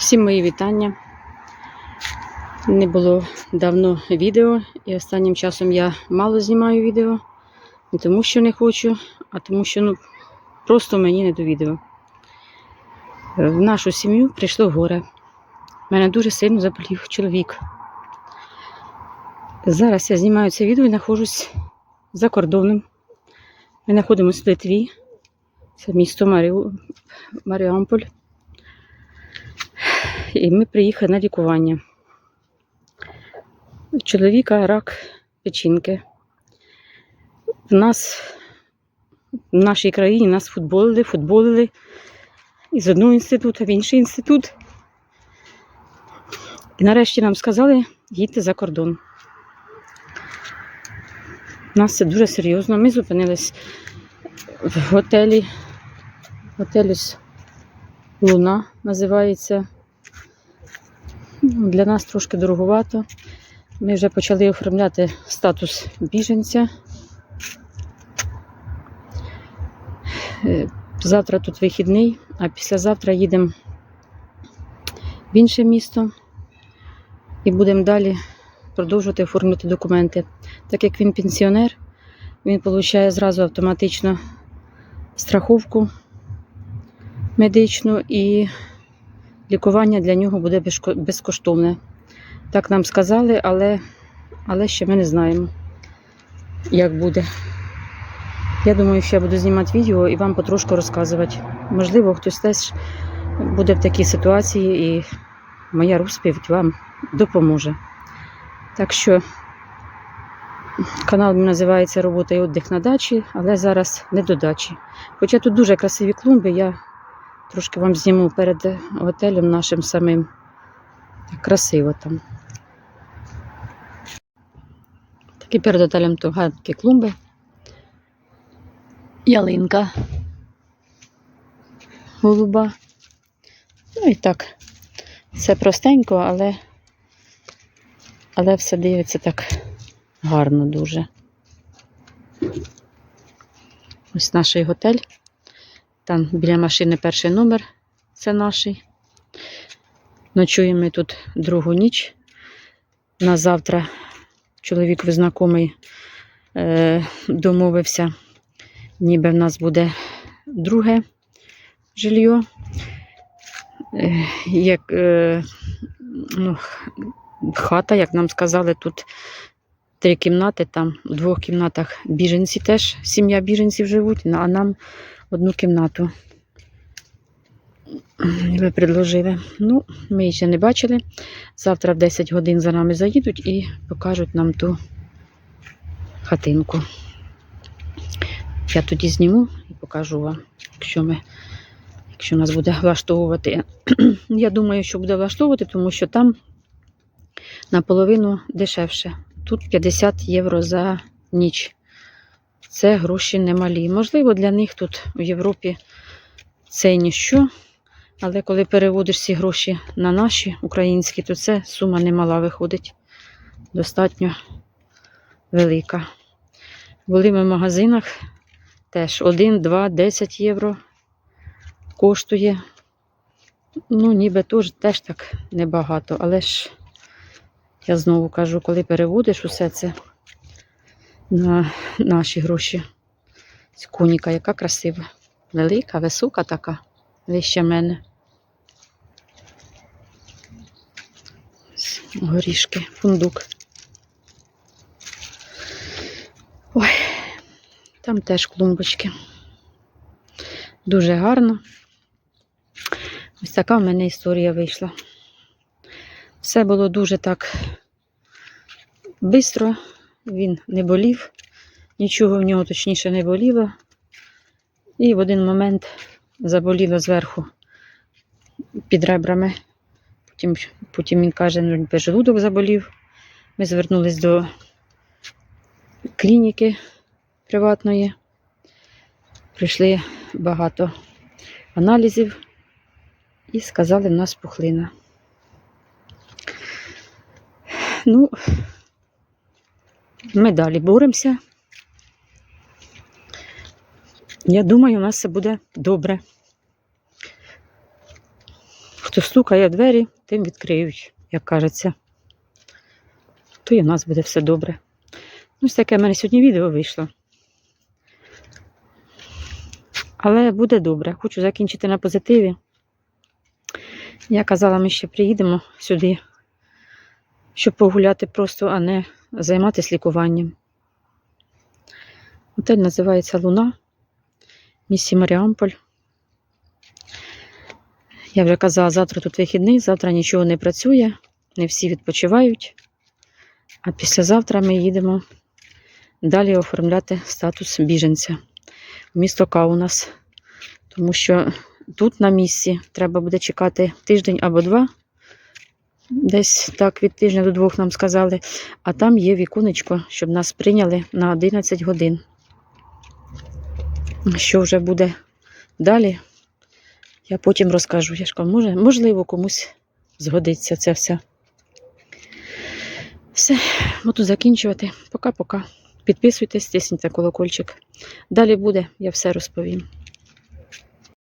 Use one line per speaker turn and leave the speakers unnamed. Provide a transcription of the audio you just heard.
Всім мої вітання. Не було давно відео, і останнім часом я мало знімаю відео. Не тому, що не хочу, а тому, що ну, просто мені не до відео. Е, В нашу сім'ю прийшло горе. Мене дуже сильно заболів чоловік. Зараз я знімаю це відео і знаходжусь за кордоном. Ми знаходимося в Литві. Це місто Маріу... Маріамполь. І ми приїхали на лікування. У чоловіка рак печінки. В нас в нашій країні нас футболили, футболили із одного інституту в інший інститут. І нарешті нам сказали, їдьте за кордон. У нас це дуже серйозно. Ми зупинились в готелі. Готель Луна називається. Для нас трошки дороговато. Ми вже почали оформляти статус біженця. Е, Завтра тут вихідний, а післязавтра їдемо в інше місто і будемо далі продовжувати оформлювати документи. Так як він пенсіонер, він отримує зразу автоматично страховку медичну і лікування для нього буде безкоштовне. Так нам сказали, але, але ще ми не знаємо, як буде. Я думаю, що я буду знімати відео і вам потрошку розказувати. Можливо, хтось теж буде в такій ситуації, і моя розповідь вам допоможе. Так що канал називається Робота і віддих на дачі, але зараз не до дачі. Хоча тут дуже красиві клумби, я трошки вам зніму перед готелем нашим самим. Красиво там. Такі перед готелем то гадкі клумби. Ялинка. Голуба. Ну і так. Все простенько, але, але все дивиться так гарно дуже. Ось наш готель. Там біля машини перший номер. Це наш. Ночуємо ми тут другу ніч. На завтра чоловік знайомий е, домовився, ніби в нас буде друге жилье. Е, як, е, ну, хата, як нам сказали, тут три кімнати, там у двох кімнатах біженці теж, сім'я біженців живуть, а нам одну кімнату. Ви предложили. Ну, ми її ще не бачили. Завтра в 10 годин за нами заїдуть і покажуть нам ту хатинку. Я тоді зніму і покажу вам, якщо ми, якщо нас буде влаштовувати. Я думаю, що буде влаштовувати, тому що там наполовину дешевше. Тут 50 євро за ніч. Це гроші немалі. Можливо, для них тут у Європі це ніщо. Але коли переводиш ці гроші на наші українські, то це сума немала виходить. Достатньо велика. Були ми в магазинах теж 1, 2, 10 євро коштує. Ну, ніби теж, теж так небагато. Але ж я знову кажу, коли переводиш усе це на наші гроші. Ось Коніка, яка красива. Велика, висока така, вище мене. Горішки, фундук. Ой, там теж клумбочки. Дуже гарно. Ось така в мене історія вийшла. Все було дуже так швидко. Він не болів, нічого в нього точніше не боліло. І в один момент заболіло зверху під ребрами. Потім, потім він каже, ну, желудок заболів. Ми звернулись до клініки приватної. Прийшли багато аналізів і сказали, в нас пухлина. Ну, ми далі боремося. Я думаю, у нас все буде добре. хто стукає двері, тим відкриють, як кажеться. То і в нас буде все добре. Ну, ось таке в мене сьогодні відео вийшло. Але буде добре. Хочу закінчити на позитиві. Я казала, ми ще приїдемо сюди, щоб погуляти просто, а не займатися лікуванням. Готель називається Луна, місті Маріамполь. Я вже казала, завтра тут вихідний, завтра нічого не працює, не всі відпочивають. А післязавтра ми їдемо далі оформляти статус біженця в місто Каунас. Тому що тут на місці треба буде чекати тиждень або два. Десь так від тижня до двох нам сказали. А там є віконечко, щоб нас прийняли на 11 годин. Що вже буде далі, я потім розкажу. Я ж кажу, може, можливо, комусь згодиться це все. Все, буду закінчувати. Пока-пока. Підписуйтесь, тисніть колокольчик. Далі буде, я все розповім.